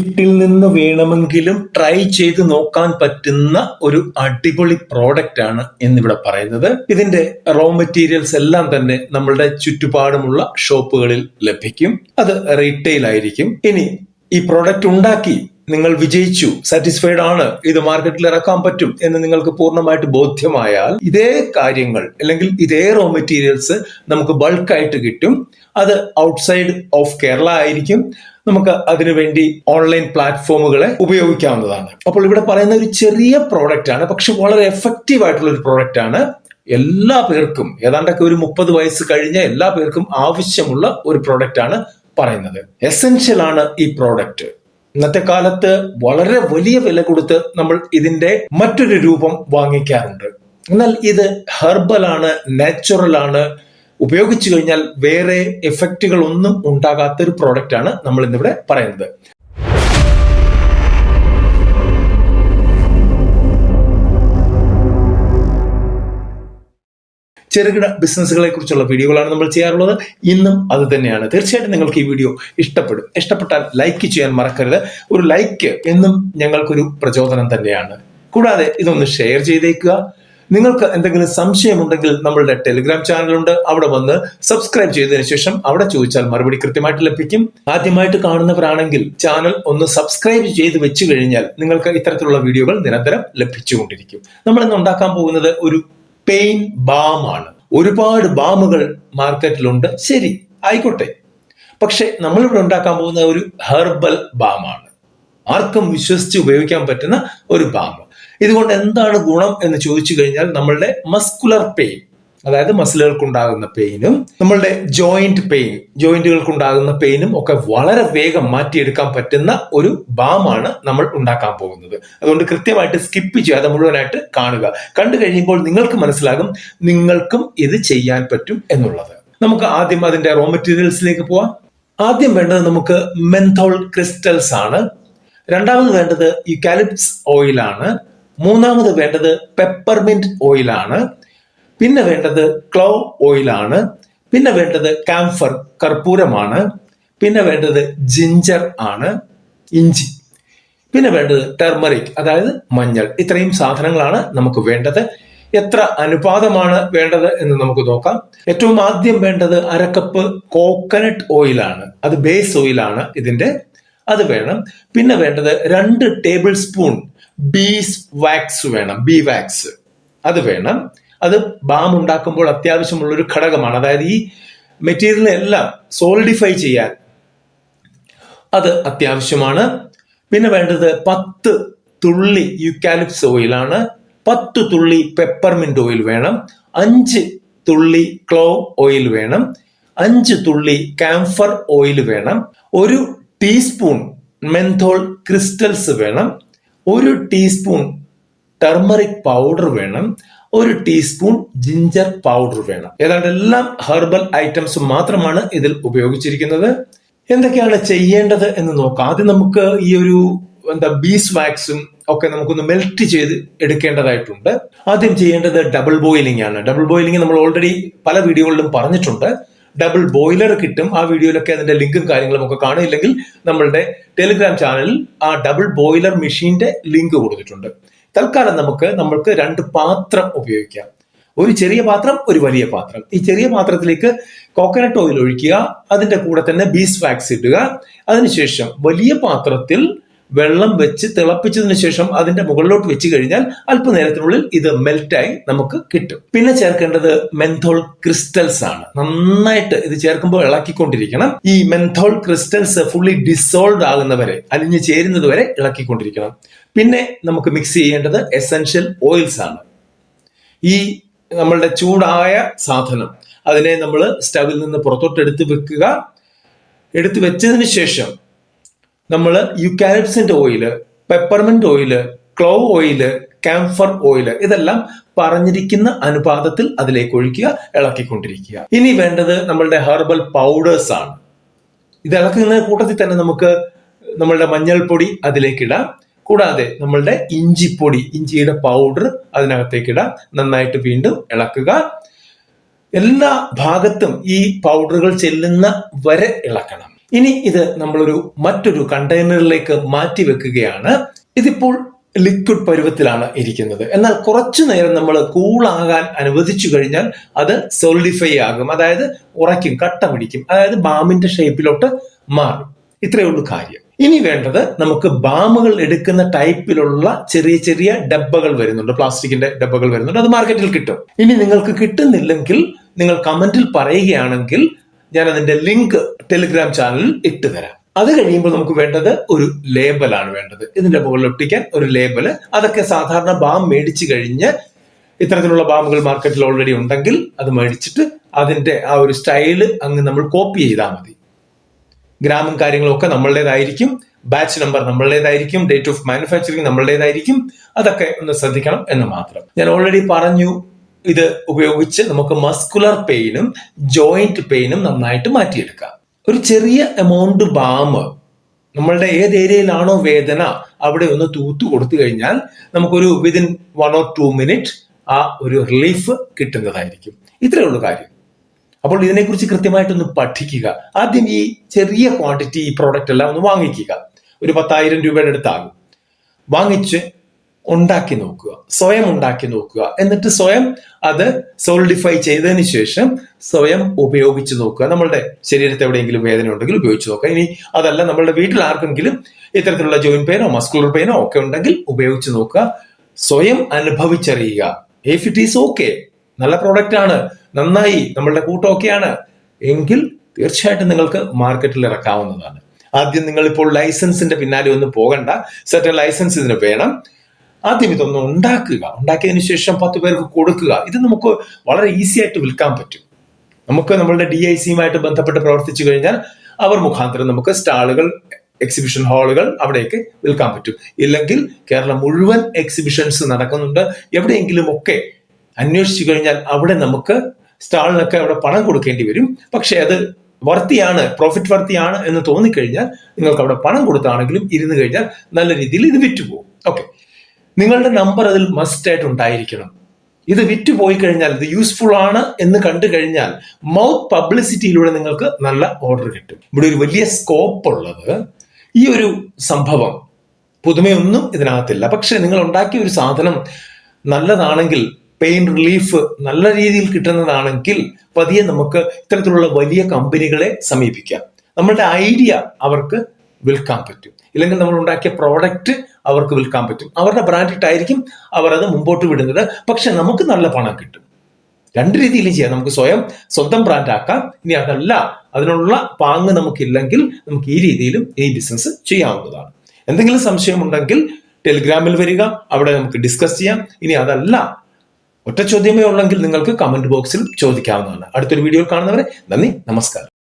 വീട്ടിൽ നിന്ന് വേണമെങ്കിലും ട്രൈ ചെയ്ത് നോക്കാൻ പറ്റുന്ന ഒരു അടിപൊളി പ്രോഡക്റ്റ് ആണ് എന്നിവിടെ പറയുന്നത്. ഇതിന്റെ റോ മെറ്റീരിയൽസ് എല്ലാം തന്നെ നമ്മളുടെ ചുറ്റുപാടുമുള്ള ഷോപ്പുകളിൽ ലഭിക്കും. അത് റീറ്റെയിൽ ആയിരിക്കും. ഇനി ഈ പ്രോഡക്റ്റ് ഉണ്ടാക്കി നിങ്ങൾ വിജയിച്ചു സാറ്റിസ്ഫൈഡ് ആണ് ഇത് മാർക്കറ്റിൽ ഇറക്കാൻ പറ്റും എന്ന് നിങ്ങൾക്ക് പൂർണമായിട്ട് ബോധ്യമായാൽ ഇതേ കാര്യങ്ങൾ അല്ലെങ്കിൽ ഇതേ റോ മെറ്റീരിയൽസ് നമുക്ക് ബൾക്കായിട്ട് കിട്ടും. അത് ഔട്ട്സൈഡ് ഓഫ് കേരള ആയിരിക്കും. നമുക്ക് അതിനുവേണ്ടി ഓൺലൈൻ പ്ലാറ്റ്ഫോമുകളെ ഉപയോഗിക്കാവുന്നതാണ്. അപ്പോൾ ഇവിടെ പറയുന്ന ഒരു ചെറിയ പ്രോഡക്റ്റ് ആണ് പക്ഷെ വളരെ എഫക്റ്റീവ് ആയിട്ടുള്ള ഒരു പ്രോഡക്റ്റ് ആണ് എല്ലാ പേർക്കും ഏതാണ്ടൊക്കെ ഒരു മുപ്പത് വയസ്സ് കഴിഞ്ഞ എല്ലാ പേർക്കും ആവശ്യമുള്ള ഒരു പ്രോഡക്റ്റ് ആണ് പറയുന്നത്. എസെൻഷ്യൽ ആണ് ഈ പ്രോഡക്റ്റ് ഇന്നത്തെ കാലത്ത് വളരെ വലിയ വില കൊടുത്ത് നമ്മൾ ഇതിന്റെ മറ്റൊരു രൂപം വാങ്ങിക്കാറുണ്ട്. എന്നാൽ ഇത് ഹെർബൽ ആണ് നാച്ചുറൽ ആണ് ഉപയോഗിച്ചു കഴിഞ്ഞാൽ വേറെ എഫക്റ്റുകൾ ഒന്നും ഉണ്ടാകാത്ത ഒരു പ്രോഡക്റ്റ് ആണ് നമ്മൾ ഇന്നിവിടെ പറയുന്നത്. ചെറുകിട ബിസിനസ്സുകളെ കുറിച്ചുള്ള വീഡിയോകളാണ് നമ്മൾ ചെയ്യാറുള്ളത്. ഇന്നും അത് തന്നെയാണ്. തീർച്ചയായിട്ടും നിങ്ങൾക്ക് ഈ വീഡിയോ ഇഷ്ടപ്പെടും. ഇഷ്ടപ്പെട്ടാൽ ലൈക്ക് ചെയ്യാൻ മറക്കരുത്. ഒരു ലൈക്ക് എന്നും ഞങ്ങൾക്കൊരു പ്രചോദനം തന്നെയാണ്. കൂടാതെ ഇതൊന്ന് ഷെയർ ചെയ്തേക്കുക. നിങ്ങൾക്ക് എന്തെങ്കിലും സംശയമുണ്ടെങ്കിൽ നമ്മളുടെ ടെലിഗ്രാം ചാനലുണ്ട്. അവിടെ വന്ന് സബ്സ്ക്രൈബ് ചെയ്തതിനു ശേഷം അവിടെ ചോദിച്ചാൽ മറുപടി കൃത്യമായിട്ട് ലഭിക്കും. ആദ്യമായിട്ട് കാണുന്നവരാണെങ്കിൽ ചാനൽ ഒന്ന് സബ്സ്ക്രൈബ് ചെയ്ത് വെച്ചു കഴിഞ്ഞാൽ നിങ്ങൾക്ക് ഇത്തരത്തിലുള്ള വീഡിയോകൾ നിരന്തരം ലഭിച്ചുകൊണ്ടിരിക്കും. നമ്മൾ ഇന്ന് ഉണ്ടാക്കാൻ പോകുന്നത് ഒരു പെയിൻ ബാം ആണ്. ഒരുപാട് ബാമുകൾ മാർക്കറ്റിലുണ്ട്. ശരി ആയിക്കോട്ടെ. പക്ഷെ നമ്മളിവിടെ ഉണ്ടാക്കാൻ പോകുന്ന ഒരു ഹെർബൽ ബാമാണ് ആർക്കും വിശ്വസിച്ച് ഉപയോഗിക്കാൻ പറ്റുന്ന ഒരു ബാം. ഇതുകൊണ്ട് എന്താണ് ഗുണം എന്ന് ചോദിച്ചു കഴിഞ്ഞാൽ നമ്മളുടെ മസ്കുലർ പെയിൻ അതായത് മസിലുകൾക്കുണ്ടാകുന്ന പെയിനും നമ്മളുടെ ജോയിന്റ് പെയിൻ ജോയിന്റുകൾക്കുണ്ടാകുന്ന പെയിനും ഒക്കെ വളരെ വേഗം മാറ്റിയെടുക്കാൻ പറ്റുന്ന ഒരു ബാമാണ് നമ്മൾ ഉണ്ടാക്കാൻ പോകുന്നത്. അതുകൊണ്ട് കൃത്യമായിട്ട് സ്കിപ്പ് ചെയ്യാതെ മുഴുവനായിട്ട് കാണുക. കണ്ടു കഴിയുമ്പോൾ നിങ്ങൾക്ക് മനസ്സിലാകും നിങ്ങൾക്കും ഇത് ചെയ്യാൻ പറ്റും എന്നുള്ളത്. നമുക്ക് ആദ്യം അതിന്റെ റോ മെറ്റീരിയൽസിലേക്ക് പോവാം. ആദ്യം വേണ്ടത് നമുക്ക് മെന്തോൾ ക്രിസ്റ്റൽസ് ആണ്. രണ്ടാമത് വേണ്ടത് യുക്കാലിപ്സ് ഓയിലാണ് മൂന്നാമത് വേണ്ടത് പെപ്പർമിന്റ് ഓയിലാണ് പിന്നെ വേണ്ടത് ക്ലോ ഓയിലാണ് പിന്നെ വേണ്ടത് കാംഫർ കർപ്പൂരമാണ് പിന്നെ വേണ്ടത് ജിഞ്ചർ ആണ്. ഇഞ്ചി. പിന്നെ വേണ്ടത് ടെർമറിക് അതായത് മഞ്ഞൾ. ഇത്രയും സാധനങ്ങളാണ് നമുക്ക് വേണ്ടത്. എത്ര അനുപാതമാണ് വേണ്ടത് എന്ന് നമുക്ക് നോക്കാം. ഏറ്റവും ആദ്യം വേണ്ടത് അരക്കപ്പ് കോക്കനട്ട് ഓയിലാണ് അത് ബേസ് ഓയിലാണ് ഇതിന്റെ. അത് വേണം. പിന്നെ വേണ്ടത് രണ്ട് ടേബിൾ സ്പൂൺ ബീസ് വാക്സ് വേണം ബി വാക്സ്. അത് വേണം. അത് ബാം ഉണ്ടാക്കുമ്പോൾ അത്യാവശ്യമുള്ള ഒരു ഘടകമാണ്. അതായത് ഈ മെറ്റീരിയൽ എല്ലാം സോളിഡിഫൈ ചെയ്യാൻ അത് അത്യാവശ്യമാണ്. പിന്നെ വേണ്ടത് പത്ത് തുള്ളി യുക്കാലിപ്സ് ഓയിലാണ് പത്ത് തുള്ളി പെപ്പർമിന്റ് ഓയിൽ വേണം. അഞ്ച് തുള്ളി ക്ലോ ഓയിൽ വേണം. അഞ്ച് തുള്ളി കാംഫർ ഓയിൽ വേണം. ഒരു ടീസ്പൂൺ മെന്തോൾ ക്രിസ്റ്റൽസ് വേണം. ഒരു ടീസ്പൂൺ ടെർമറിക് പൗഡർ വേണം ഒരു ടീസ്പൂൺ ജിഞ്ചർ പൗഡർ വേണം. ഏതാണ്ട് എല്ലാം ഹെർബൽ ഐറ്റംസ് മാത്രമാണ് ഇതിൽ ഉപയോഗിച്ചിരിക്കുന്നത്. എന്തൊക്കെയാണ് ചെയ്യേണ്ടത് എന്ന് നോക്കാം. ആദ്യം നമുക്ക് ഈ ഒരു എന്താ ബീസ് വാക്സും ഒക്കെ നമുക്കൊന്ന് മെൽറ്റ് ചെയ്ത് എടുക്കേണ്ടതായിട്ടുണ്ട്. ആദ്യം ചെയ്യേണ്ടത് ഡബിൾ ബോയിലിംഗ് ആണ്. ഡബിൾ ബോയിലിംഗ് നമ്മൾ ഓൾറെഡി പല വീഡിയോകളിലും പറഞ്ഞിട്ടുണ്ട്. ഡബിൾ ബോയിലർ കിട്ടും. ആ വീഡിയോയിലൊക്കെ അതിന്റെ ലിങ്കും കാര്യങ്ങളും ഒക്കെ കാണില്ലെങ്കിൽ നമ്മളുടെ ടെലിഗ്രാം ചാനലിൽ ആ ഡബിൾ ബോയിലർ മെഷീന്റെ ലിങ്ക് കൊടുത്തിട്ടുണ്ട്. തൽക്കാലം നമുക്ക് നമ്മൾക്ക് രണ്ട് പാത്രം ഉപയോഗിക്കാം. ഒരു ചെറിയ പാത്രം ഒരു വലിയ പാത്രം. ഈ ചെറിയ പാത്രത്തിലേക്ക് കോക്കനട്ട് ഓയിൽ ഒഴിക്കുക അതിന്റെ കൂടെ തന്നെ ബീസ് വാക്സ് ഇടുക. അതിനുശേഷം വലിയ പാത്രത്തിൽ വെള്ളം വെച്ച് തിളപ്പിച്ചതിന് ശേഷം അതിന്റെ മുകളിലോട്ട് വെച്ച് കഴിഞ്ഞാൽ അല്പനേരത്തിനുള്ളിൽ ഇത് മെൽറ്റായി നമുക്ക് കിട്ടും. പിന്നെ ചേർക്കേണ്ടത് മെന്തോൾ ക്രിസ്റ്റൽസ് ആണ്. നന്നായിട്ട് ഇത് ചേർക്കുമ്പോൾ ഇളക്കിക്കൊണ്ടിരിക്കണം. ഈ മെന്തോൾ ക്രിസ്റ്റൽസ് ഫുള്ളി ഡിസോൾവ് ആകുന്നവരെ അലിഞ്ഞു ചേരുന്നത് വരെ ഇളക്കിക്കൊണ്ടിരിക്കണം. പിന്നെ നമുക്ക് മിക്സ് ചെയ്യേണ്ടത് എസെൻഷ്യൽ ഓയിൽസ് ആണ്. ഈ നമ്മളുടെ ചൂടായ സാധനം അതിനെ നമ്മൾ സ്റ്റവിൽ നിന്ന് പുറത്തോട്ട് എടുത്ത് വെക്കുക. എടുത്തു വെച്ചതിന് ശേഷം നമ്മൾ യുക്കാലിപ്സിന്റെ oil peppermint oil clove oil camphor oil ഇതെല്ലാം പറഞ്ഞിരിക്കുന്ന അനുപാതത്തിൽ അതിലേക്ക് ഒഴിക്കുക ഇളക്കിക്കൊണ്ടിരിക്കുക. ഇനി വേണ്ടത് നമ്മളുടെ ഹെർബൽ പൗഡേഴ്സ് ആണ്. ഇത് ഇളക്കുന്ന കൂട്ടത്തിൽ തന്നെ നമുക്ക് നമ്മളുടെ മഞ്ഞൾപ്പൊടി അതിലേക്ക് ഇടാം. കൂടാതെ നമ്മളുടെ ഇഞ്ചിപ്പൊടി ഇഞ്ചിയുടെ പൗഡർ അതിനകത്തേക്ക് ഇടാം. നന്നായിട്ട് വീണ്ടും ഇളക്കുക. എല്ലാ ഭാഗത്തും ഈ പൗഡറുകൾ ചെല്ലുന്ന വരെ ഇളക്കണം. ഇനി ഇത് നമ്മളൊരു മറ്റൊരു കണ്ടെയ്നറിലേക്ക് മാറ്റി വെക്കുകയാണ്. ഇതിപ്പോൾ ലിക്വിഡ് പരുവത്തിലാണ് ഇരിക്കുന്നത്. എന്നാൽ കുറച്ചു നേരം നമ്മൾ കൂളാകാൻ അനുവദിച്ചു കഴിഞ്ഞാൽ അത് സോളിഡിഫൈ ആകും. അതായത് ഉറയ്ക്കും കട്ട പിടിക്കും അതായത് ബാമിന്റെ ഷേപ്പിലോട്ട് മാറും. ഇത്രയേ ഉള്ളൂ കാര്യം. ഇനി വേണ്ടത് നമുക്ക് ബാമുകൾ എടുക്കുന്ന ടൈപ്പിലുള്ള ചെറിയ ചെറിയ ഡബ്ബകൾ വരുന്നുണ്ട്. പ്ലാസ്റ്റിക്കിന്റെ ഡബ്ബകൾ വരുന്നുണ്ട്. അത് മാർക്കറ്റിൽ കിട്ടും. ഇനി നിങ്ങൾക്ക് കിട്ടുന്നില്ലെങ്കിൽ നിങ്ങൾ കമന്റിൽ പറയുകയാണെങ്കിൽ ഞാൻ അതിന്റെ ലിങ്ക് ടെലിഗ്രാം ചാനലിൽ ഇട്ട് തരാം. അത് കഴിയുമ്പോൾ നമുക്ക് വേണ്ടത് ഒരു ലേബലാണ് വേണ്ടത്. ഇതിന്റെ മുകളിൽ ഒട്ടിക്കാൻ ഒരു ലേബൽ അതൊക്കെ സാധാരണ ബാം മേടിച്ചു കഴിഞ്ഞ് ഇത്തരത്തിലുള്ള ബാമുകൾ മാർക്കറ്റിൽ ഓൾറെഡി ഉണ്ടെങ്കിൽ അത് മേടിച്ചിട്ട് അതിന്റെ ആ ഒരു സ്റ്റൈൽ അങ്ങ് നമ്മൾ കോപ്പി ചെയ്താൽ മതി. ഗ്രാമും കാര്യങ്ങളും ഒക്കെ നമ്മളുടേതായിരിക്കും. ബാച്ച് നമ്പർ നമ്മളുടേതായിരിക്കും. ഡേറ്റ് ഓഫ് മാനുഫാക്ചറിങ് നമ്മളുടേതായിരിക്കും. അതൊക്കെ ഒന്ന് ശ്രദ്ധിക്കണം എന്ന് മാത്രം. ഞാൻ ഓൾറെഡി പറഞ്ഞു ഇത് ഉപയോഗിച്ച് നമുക്ക് മസ്കുലർ പെയിനും ജോയിന്റ് പെയിനും നന്നായിട്ട് മാറ്റിയെടുക്കാം. ഒരു ചെറിയ എമൗണ്ട് ബാം നമ്മളുടെ ഏത് ഏരിയയിലാണോ വേദന അവിടെ ഒന്ന് തൂത്തു കൊടുത്തു കഴിഞ്ഞാൽ നമുക്കൊരു within one or two minute ആ ഒരു റിലീഫ് കിട്ടുന്നതായിരിക്കും. ഇത്രയേ ഉള്ളൂ കാര്യം. അപ്പോൾ ഇതിനെക്കുറിച്ച് കൃത്യമായിട്ടൊന്ന് പഠിക്കുക. ആദ്യം ഈ ചെറിയ ക്വാണ്ടിറ്റി ഈ പ്രോഡക്റ്റ് എല്ലാം ഒന്ന് വാങ്ങിക്കുക. ഒരു പത്തായിരം രൂപയുടെ അടുത്താകും. വാങ്ങിച്ച് ഉണ്ടാക്കി നോക്കുക സ്വയം ഉണ്ടാക്കി നോക്കുക. എന്നിട്ട് സ്വയം അത് സോളിഡിഫൈ ചെയ്തതിന് ശേഷം സ്വയം ഉപയോഗിച്ച് നോക്കുക. നമ്മളുടെ ശരീരത്തെ എവിടെയെങ്കിലും വേദന ഉണ്ടെങ്കിൽ ഉപയോഗിച്ച് നോക്കുക. ഇനി അതല്ല നമ്മളുടെ വീട്ടിൽ ആർക്കെങ്കിലും ഇത്തരത്തിലുള്ള ജോയിൻ പെയിനോ മസ്കുലർ പെയിനോ ഒക്കെ ഉണ്ടെങ്കിൽ ഉപയോഗിച്ച് നോക്കുക. സ്വയം അനുഭവിച്ചറിയുക. ഇഫ് ഇറ്റ് ഈസ് ഓക്കെ നല്ല പ്രോഡക്റ്റ് ആണ്. നന്നായി നമ്മളുടെ കൂട്ടം ഒക്കെയാണ് എങ്കിൽ തീർച്ചയായിട്ടും നിങ്ങൾക്ക് മാർക്കറ്റിൽ ഇറക്കാവുന്നതാണ്. ആദ്യം നിങ്ങൾ ഇപ്പോൾ ലൈസൻസിന്റെ പിന്നാലെ ഒന്നും പോകണ്ട. സെറ്റ് ലൈസൻസ് ഇതിന് വേണം. ആദ്യം ഇതൊന്ന് ഉണ്ടാക്കുക. ഉണ്ടാക്കിയതിന് ശേഷം പത്ത് പേർക്ക് കൊടുക്കുക. ഇത് നമുക്ക് വളരെ ഈസി ആയിട്ട് വിൽക്കാൻ പറ്റും. നമുക്ക് നമ്മളുടെ ഡി ഐ സിയുമായിട്ട് ബന്ധപ്പെട്ട് പ്രവർത്തിച്ചു കഴിഞ്ഞാൽ അവർ മുഖാന്തരം നമുക്ക് സ്റ്റാളുകൾ എക്സിബിഷൻ ഹാളുകൾ അവിടേക്ക് വിൽക്കാൻ പറ്റും. ഇല്ലെങ്കിൽ കേരളം മുഴുവൻ എക്സിബിഷൻസ് നടക്കുന്നുണ്ട്. എവിടെയെങ്കിലും ഒക്കെ അന്വേഷിച്ചു കഴിഞ്ഞാൽ അവിടെ നമുക്ക് സ്റ്റാളിനൊക്കെ അവിടെ പണം കൊടുക്കേണ്ടി വരും. പക്ഷേ അത് വർത്തിയാണ് പ്രോഫിറ്റ് വർത്തിയാണ് എന്ന് തോന്നിക്കഴിഞ്ഞാൽ നിങ്ങൾക്ക് അവിടെ പണം കൊടുത്താണെങ്കിലും ഇരുന്ന് കഴിഞ്ഞാൽ നല്ല രീതിയിൽ ഇത് വിറ്റുപോകും. ഓക്കെ നിങ്ങളുടെ നമ്പർ അതിൽ മസ്റ്റ് ആയിട്ട് ഉണ്ടായിരിക്കണം. ഇത് വിറ്റ് പോയി കഴിഞ്ഞാൽ ഇത് യൂസ്ഫുൾ ആണ് എന്ന് കണ്ടു കഴിഞ്ഞാൽ മൗത്ത് പബ്ലിസിറ്റിയിലൂടെ നിങ്ങൾക്ക് നല്ല ഓർഡർ കിട്ടും. ഇവിടെ ഒരു വലിയ സ്കോപ്പ് ഉള്ളത്. ഈ ഒരു സംഭവം പുതുമയൊന്നും ഇതിനകത്തില്ല. പക്ഷെ നിങ്ങൾ ഉണ്ടാക്കിയ ഒരു സാധനം നല്ലതാണെങ്കിൽ പെയിൻ റിലീഫ് നല്ല രീതിയിൽ കിട്ടുന്നതാണെങ്കിൽ പതിയെ നമുക്ക് ഇത്തരത്തിലുള്ള വലിയ കമ്പനികളെ സമീപിക്കാം. നമ്മളുടെ ഐഡിയ അവർക്ക് വിൽക്കാൻ പറ്റും. ഇല്ലെങ്കിൽ നമ്മൾ ഉണ്ടാക്കിയ പ്രോഡക്റ്റ് അവർക്ക് വിൽക്കാൻ പറ്റും. അവരുടെ ബ്രാൻഡിട്ടായിരിക്കും അവർ അത് മുമ്പോട്ട് വിടുന്നത്. പക്ഷെ നമുക്ക് നല്ല പണം കിട്ടും. രണ്ട് രീതിയിലും ചെയ്യാം. നമുക്ക് സ്വയം സ്വന്തം ബ്രാൻഡ് ആക്കാം ഇനി അതല്ല അതിനുള്ള പാങ്ങ് നമുക്കില്ലെങ്കിൽ നമുക്ക് ഈ രീതിയിലും ഈ ബിസിനസ് ചെയ്യാവുന്നതാണ്. എന്തെങ്കിലും സംശയമുണ്ടെങ്കിൽ ടെലിഗ്രാമിൽ വരിക. അവിടെ നമുക്ക് ഡിസ്കസ് ചെയ്യാം. ഇനി അതല്ല ഒറ്റ ചോദ്യമേ ഉള്ളെങ്കിൽ നിങ്ങൾക്ക് കമന്റ് ബോക്സിൽ ചോദിക്കാവുന്നതാണ്. അടുത്തൊരു വീഡിയോ കാണുന്നവരെ നന്ദി നമസ്കാരം.